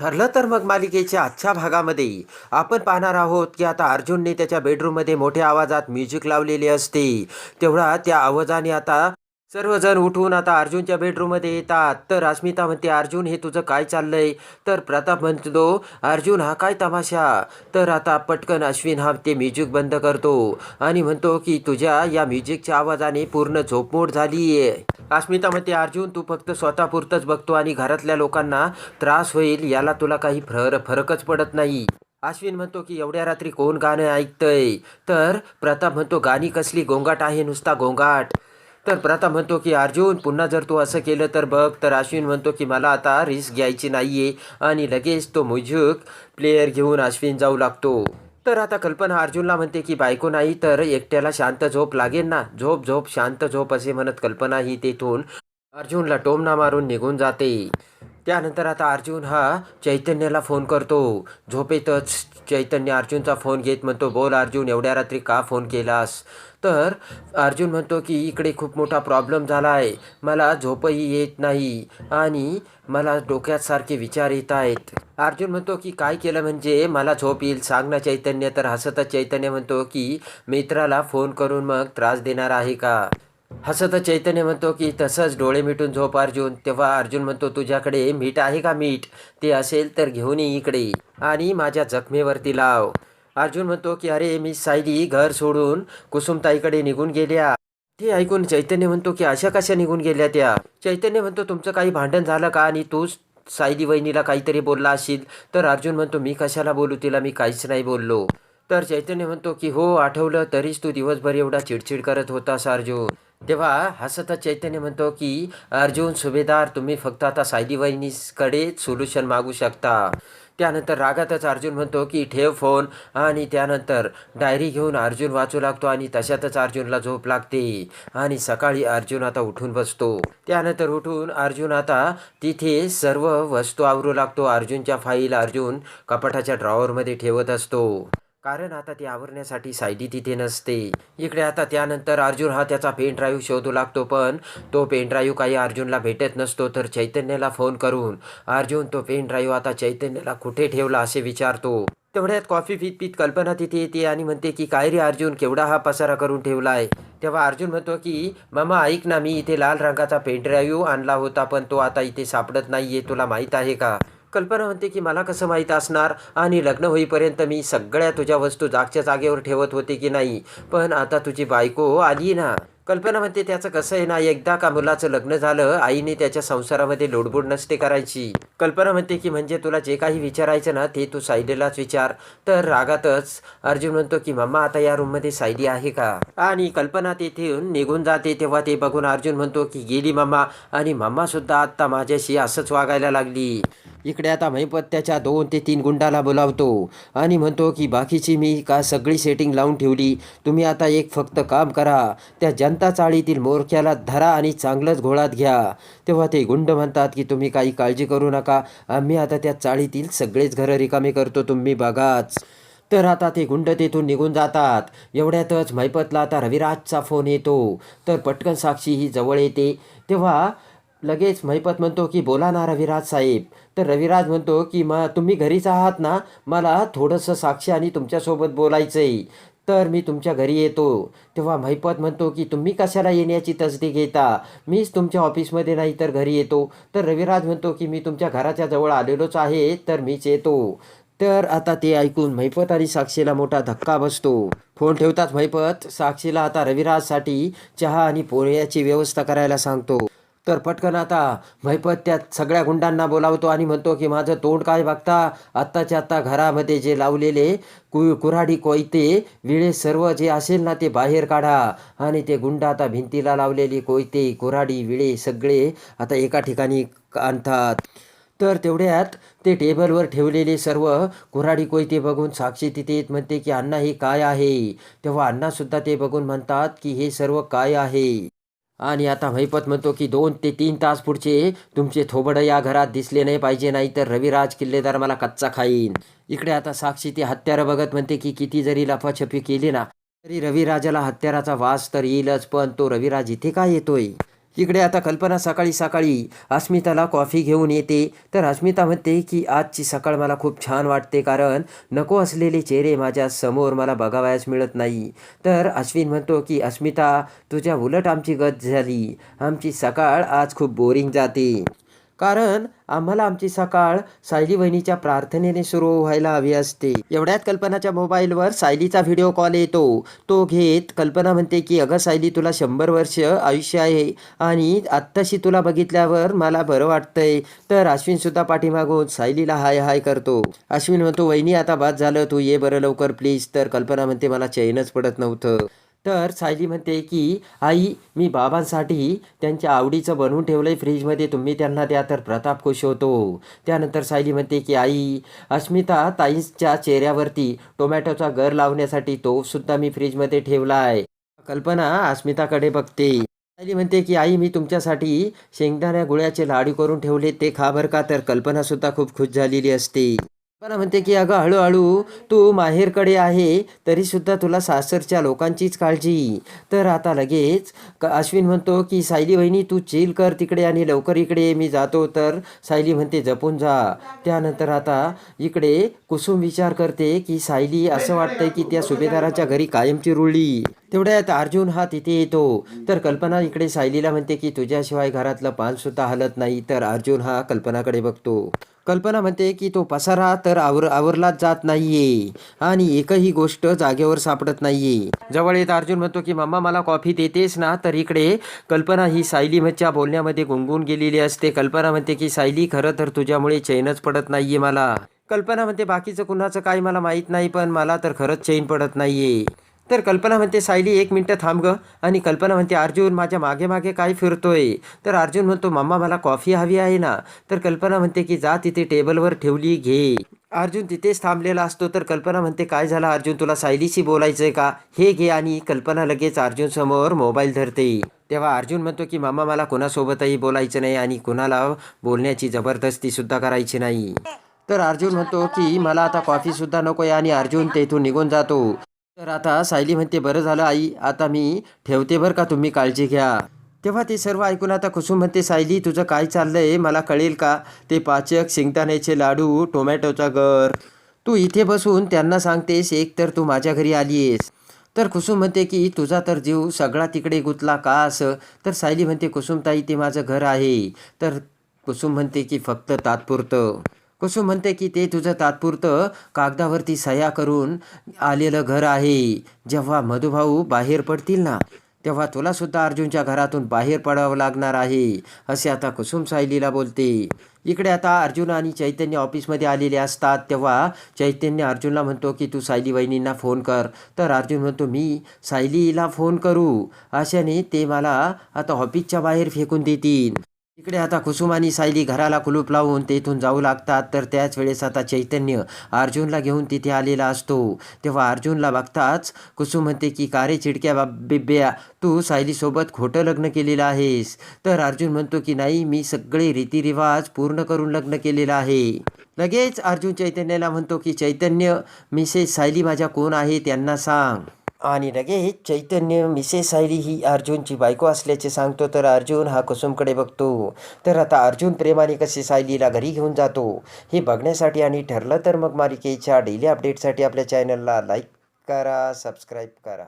ठरलं तर मग मालिकेच्या आजच्या भागामध्ये आपण पाहणार आहोत की आता अर्जुनने त्याच्या बेडरूममध्ये मोठ्या आवाजात म्युझिक लावलेले असते. तेवढा त्या आवाजाने आता सर्वजण उठून आता अर्जुनच्या बेडरूममध्ये येतात. तर अस्मिता म्हणते अर्जुन हे तुझं काय चाललंय? तर प्रताप म्हणतो अर्जुन हा काय तमाशा? तर आता पटकन अश्विन हा ते म्युझिक बंद करतो. आणि म्हणतो की तुझ्या या म्युझिकच्या आवाजाने पूर्ण झोपमोड झाली आहे अस्मिता म्हणते अर्जुन तू फक्त स्वतःपुरतंच बघतो आणि घरातल्या लोकांना त्रास होईल याला तुला काही फर फरकच पडत नाही. अश्विन म्हणतो की एवढ्या रात्री कोण गाणं ऐकतंय? तर प्रताप म्हणतो गाणी कसली गोंगाट आहे नुसता गोंगाट. तर प्रथा म्हणतो की अर्जुन पुन्हा जर तू असं केलं तर बघ तर अश्विन म्हणतो की मला आता रिस्क घ्यायची नाही आहे आणि लगेच तो म्युझिक प्लेयर घेऊन अश्विन जाऊ लागतो. तर आता कल्पना अर्जुनला म्हणते की बायको नाही तर एकट्याला शांत झोप लागेल ना? झोप झोप शांत झोप असे म्हणत कल्पना ही तेथून अर्जुनला टोमना मारून निघून जाते. त्यानंतर आता अर्जुन हा चैतन्याला फोन करतो. झोपेतच चैतन्य अर्जुनचा फोन घेत म्हणतो बोल अर्जुन एवढ्या रात्री का फोन केलास? तर अर्जुन म्हणतो की इकडे खूप मोठा प्रॉब्लेम झाला आहे मला झोपही येत नाही आणि मला डोक्यात सारखे विचार येत आहेत. अर्जुन म्हणतो की काय केलं म्हणजे? मला झोप येईल. सांग ना चैतन्य. तर हसतच चैतन्य म्हणतो की मित्राला फोन करून मग त्रास देणार आहे का? हसत चैतन्य म्हणतो की तसंच डोळे मिटून झोप अर्जुन. तेव्हा अर्जुन म्हणतो तुझ्याकडे मीठ आहे का मीठ? ते असेल तर घेऊन ये इकडे आणि माझ्या जखमेवरती लाव. अर्जुन म्हणतो की अरे मी सायली घर सोडून कुसुमताईकडे निघून गेल्या. ते ऐकून चैतन्य म्हणतो की अशा कशा निघून गेल्या त्या? चैतन्य म्हणतो तुमचं काही भांडण झालं का? आणि तूच सायली वहिनीला काहीतरी बोलला असशील तर अर्जुन म्हणतो मी कशाला बोलू तिला? मी काहीच नाही बोललो. तर चैतन्य म्हणतो की हो आठवलं तरीच तू दिवसभर एवढा चिडचिड करत होतास अर्जुन. तेव्हा हसतच चैतन्य म्हणतो की अर्जुन सुभेदार तुम्ही फक्त आता सायली वहिनीकडे सोल्युशन मागू शकता. त्यानंतर रागातच अर्जुन म्हणतो की ठेव फोन आणि त्यानंतर डायरी घेऊन अर्जुन वाचू लागतो आणि तशातच अर्जुनला झोप लागते. आणि सकाळी अर्जुन आता उठून बसतो. त्यानंतर उठून अर्जुन आता तिथे सर्व वस्तू आवरू लागतो. अर्जुनच्या फाईल अर्जुन कपाटाच्या ड्रॉवरमध्ये ठेवत असतो. कारण आता ती आवरण्यासाठी सायडी तिथे नसते. इकडे आता त्यानंतर अर्जुन हा त्याचा पेन ड्राईव्ह शोधू लागतो पण तो पेन ड्राईव्ह काही अर्जुनला भेटत नसतो तर चैतन्याला फोन करून अर्जुन तो पेन ड्राईव्ह आता चैतन्याला कुठे ठेवला असे विचारतो. तेवढ्यात कॉफी पीत पीत कल्पना तिथे येते आणि म्हणते की काय रे अर्जुन केवढा हा पसारा करून ठेवला आहे तेव्हा अर्जुन म्हणतो की मामा ऐक ना मी इथे लाल रंगाचा पेन ड्राईव्ह आणला होता पण तो आता इथे सापडत नाहीये तुला माहीत आहे का? कल्पना म्हणते की मला कसं माहीत असणार? आणि लग्न होईपर्यंत मी सगळ्या तुझ्या वस्तू जागच्या जागेवर ठेवत होते की नाही? पण आता तुझी बायको आली ना. कल्पना म्हणते त्याचं कसं आहे ना एकदा का मुलाचं लग्न झालं आईने त्याच्या संसारामध्ये लोडबोड नसते करायची. कल्पना म्हणते की म्हणजे तुला जे काही विचारायचं ना ते तू सायलीलाच विचार. तर रागातच अर्जुन म्हणतो की मम्मा आता या रूममध्ये सायली आहे का? आणि कल्पना तेथून निघून जाते. तेव्हा ते बघून अर्जुन म्हणतो की गेली मम्मा. आणि मम्मा सुद्धा आत्ता माझ्याशी असंच वागायला लागली. इकडे आता महिपत त्याच्या दोन ते तीन गुंडाला बोलावतो. आणि म्हणतो की बाकीची मी का सगळी सेटिंग लावून ठेवली? तुम्ही आता एक फक्त काम करा. त्या जनता चाळीतील मोरख्याला धरा आणि चांगलंच घोळात घ्या. तेव्हा ते गुंड म्हणतात की तुम्ही काही काळजी करू नका. आम्ही आता त्या चाळीतील सगळेच घरं रिकामे करतो. तुम्ही बघाच. तर आता ते गुंड तेथून निघून जातात. एवढ्यातच महिपतला आता रविराजचा फोन येतो. तर पटकन साक्षी ही जवळ येते. तेव्हा लगेच महिपत म्हणतो की बोला ना रविराज साहेब. तर रविराज म्हणतो की मग तुम्ही घरीच आहात ना? मला थोडंसं साक्षी आणि तुमच्यासोबत बोलायचं आहे तर मी तुमच्या घरी येतो. तेव्हा महिपत म्हणतो की तुम्ही कशाला येण्याची तसदी घेता? मीच तुमच्या ऑफिसमध्ये नाही तर घरी येतो. तर रविराज म्हणतो की मी तुमच्या घराच्या जवळ आलेलोच आहे तर मीच येतो. तर आता ते ऐकून महिपत आणि साक्षीला मोठा धक्का बसतो. फोन ठेवताच महिपत साक्षीला आता रविराजसाठी चहा आणि पोळ्याची व्यवस्था करायला सांगतो. तर पटकन आता महिपत त्या सगळ्या गुंडांना बोलावतो आणि म्हणतो की माझं तोंड काय बघता? आत्ताच्या आत्ता घरामध्ये जे लावलेले कु कुऱ्हाडी कोयते विळे सर्व जे असेल ना ते बाहेर काढा. आणि ते गुंड आता भिंतीला लावलेली कोयते कुऱ्हाडी विळे सगळे आता एका ठिकाणी आणतात. तर तेवढ्यात ते टेबलवर ठेवलेले सर्व कुऱ्हाडी कोयते बघून साक्षी तिथे येत म्हणते की अण्णा हे काय आहे? तेव्हा अण्णासुद्धा ते बघून म्हणतात की हे सर्व काय आहे? आणि आता महिपत म्हणतो की दोन ते तीन तास पुढचे तुमचे थोबडं या घरात दिसले नाही पाहिजे नाही तर रविराज किल्लेदार मला कच्चा खाईन. इकडे आता साक्षी ती हत्यारं बघत म्हणते की किती जरी लफाछपी केली ना तरी रविराजाला हत्याराचा वास तर येईलच पण तो रविराज इथे काय येतोय? इकडे आता कल्पना सकाळी सकाळी अस्मिताला कॉफी घेऊन येते. तर अस्मिता म्हणते की आजची सकाळ मला खूप छान वाटते कारण नको असलेले चेहरे माझ्यासमोर मला बघावयास मिळत नाही. तर अश्विन म्हणतो की अस्मिता तुझ्या उलट आमची गत झाली. आमची सकाळ आज खूप बोरिंग जाते. कारण आम्हाला आमची सकाळ सायली वहिनीच्या प्रार्थनेने सुरू व्हायला हवी असते. एवढ्यात कल्पनाच्या मोबाईलवर सायलीचा व्हिडिओ कॉल येतो. तो घेत कल्पना म्हणते की अगं सायली तुला शंभर वर्ष आयुष्य आहे आणि आत्ताशी तुला बघितल्यावर मला बरं वाटतंय. तर अश्विनसुद्धा पाठीमागून सायलीला हाय हाय करतो. अश्विन म्हणतो वहिनी आता बाद झालं. तू ये बरं लवकर प्लीज तर कल्पना म्हणते मला चैनच पडत नव्हतं. तर सायली म्हणते की आई मी बाबांसाठी त्यांच्या आवडीचं बनवून ठेवलं आहे फ्रीजमध्ये. तुम्ही त्यांना द्या तर प्रताप खुश होतो. त्यानंतर सायली म्हणते की आई अस्मिता ताईंच्या चेहऱ्यावरती टोमॅटोचा गर लावण्यासाठी तो सुद्धा मी फ्रीजमध्ये ठेवला आहे कल्पना अस्मिताकडे बघते. सायली म्हणते की आई मी तुमच्यासाठी शेंगदाण्या गुळ्याचे लाडू करून ठेवले. ते खा बरं का? तर कल्पनासुद्धा खूप खुश झालेली असते. मला म्हणते की अगं हळूहळू तू माहेरकडे आहे तरी सुद्धा तुला सासरच्या लोकांचीच काळजी. तर आता लगेच क अश्विन म्हणतो की सायली वहिनी तू चिल कर तिकडे आणि लवकर इकडे मी जातो. तर सायली म्हणते जपून जा. त्यानंतर आता इकडे कुसुम विचार करते की सायली असं वाटतंय की त्या सुभेदाराच्या घरी कायमची रुळली. तेवढ्यात अर्जुन हा तिथे येतो. तर कल्पना इकडे सायलीला म्हणते की तुझ्याशिवाय घरातलं पान सुद्धा हलत नाही. तर अर्जुन हा कल्पनाकडे बघतो. कल्पना म्हणते की तो पसारा तर आवर आवरलाच जात नाहीये. आणि एकही गोष्ट जागेवर सापडत नाहीये. जवळ येत अर्जुन म्हणतो की मम्मा मला कॉफी देतेस ना? तर इकडे कल्पना ही सायली मच्छा बोलण्यामध्ये गुंगून गेलेली असते. कल्पना म्हणते की सायली खरं तर तुझ्यामुळे चैनच पडत नाहीये मला. कल्पना म्हणते बाकीचं कुणाचं काही मला माहीत नाही पण मला तर खरंच चैन पडत नाहीये. तर कल्पना म्हणते सायली एक मिनटं थांब ग. आणि कल्पना म्हणते अर्जुन माझ्या मागे मागे काय फिरतोय? तर अर्जुन म्हणतो मम्मा मला कॉफी हवी आहे ना. तर कल्पना म्हणते की जा तिथे टेबलवर ठेवली घे. अर्जुन तिथेच थांबलेला असतो. तर कल्पना म्हणते काय झालं अर्जुन तुला सायलीशी बोलायचं आहे का? हे घे आणि कल्पना लगेच अर्जुन समोर मोबाईल धरते. तेव्हा अर्जुन म्हणतो की मामा मला कोणासोबतही बोलायचं नाही आणि कोणाला बोलण्याची जबरदस्ती सुद्धा करायची नाही. तर अर्जुन म्हणतो की मला आता कॉफी सुद्धा आहे आणि अर्जुन तेथून निघून जातो. तर आता सायली म्हणते बरं झालं आई आता मी ठेवते बरं का तुम्ही काळजी घ्या. तेव्हा ते सर्व ऐकून आता कुसुम म्हणते सायली तुझं काय चाललंय? मला कळेल का? ते पाचक शेंगदाण्याचे लाडू टोमॅटोचा गर. तू इथे बसून त्यांना सांगतेस एक तर तू माझ्या घरी आलीयेस. तर कुसुम म्हणते की तुझा तर जीव सगळा तिकडे गुंतला का असं? तर सायली म्हणते कुसुमताई ते माझं घर आहे. तर कुसुम म्हणते की फक्त तात्पुरतं. कुसुम म्हणते की ते तुझं तात्पुरतं कागदावरती सह्या करून आलेलं घर आहे. जेव्हा मधुभाऊ बाहेर पडतील ना तेव्हा तुलासुद्धा अर्जुनच्या घरातून बाहेर पडावं लागणार आहे असे आता कुसुम सायलीला बोलते. इकडे आता अर्जुन आणि चैतन्य ऑफिसमध्ये आलेले असतात. तेव्हा चैतन्य अर्जुनला म्हणतो की तू सायली वहिनींना फोन कर. तर अर्जुन म्हणतो मी सायलीला फोन करू. अशाने ते मला आता ऑफिसच्या बाहेर फेकून देतील. इकडे आता कुसुम आणि सायली घराला कुलूप लावून तेथून जाऊ लागतात तर त्याच वेळेस आता चैतन्य अर्जुनला घेऊन तिथे आलेला असतो. तेव्हा अर्जुनला बघताच कुसुम म्हणते की कारे चिडक्या बा बिब्या तू सायलीसोबत खोटं लग्न केलेलं आहेस? तर अर्जुन म्हणतो की नाही मी सगळे रीतिरिवाज पूर्ण करून लग्न केलेलं आहे. लगेच अर्जुन चैतन्याला म्हणतो की चैतन्य मिसेस सायली माझ्या कोण आहे त्यांना सांग. आणि लगेच चैतन्य मिसेस सायली ही अर्जुनची बायको असल्याचे सांगतो तर अर्जुन हा कुसुमकडे बघतो. तर आता अर्जुन प्रेमाने कसे सायलीला घरी घेऊन जातो हे बघण्यासाठी आणि ठरलं तर मग मालिकेच्या डेली अपडेटसाठी आपल्या चॅनलला लाईक करा सबस्क्राईब करा.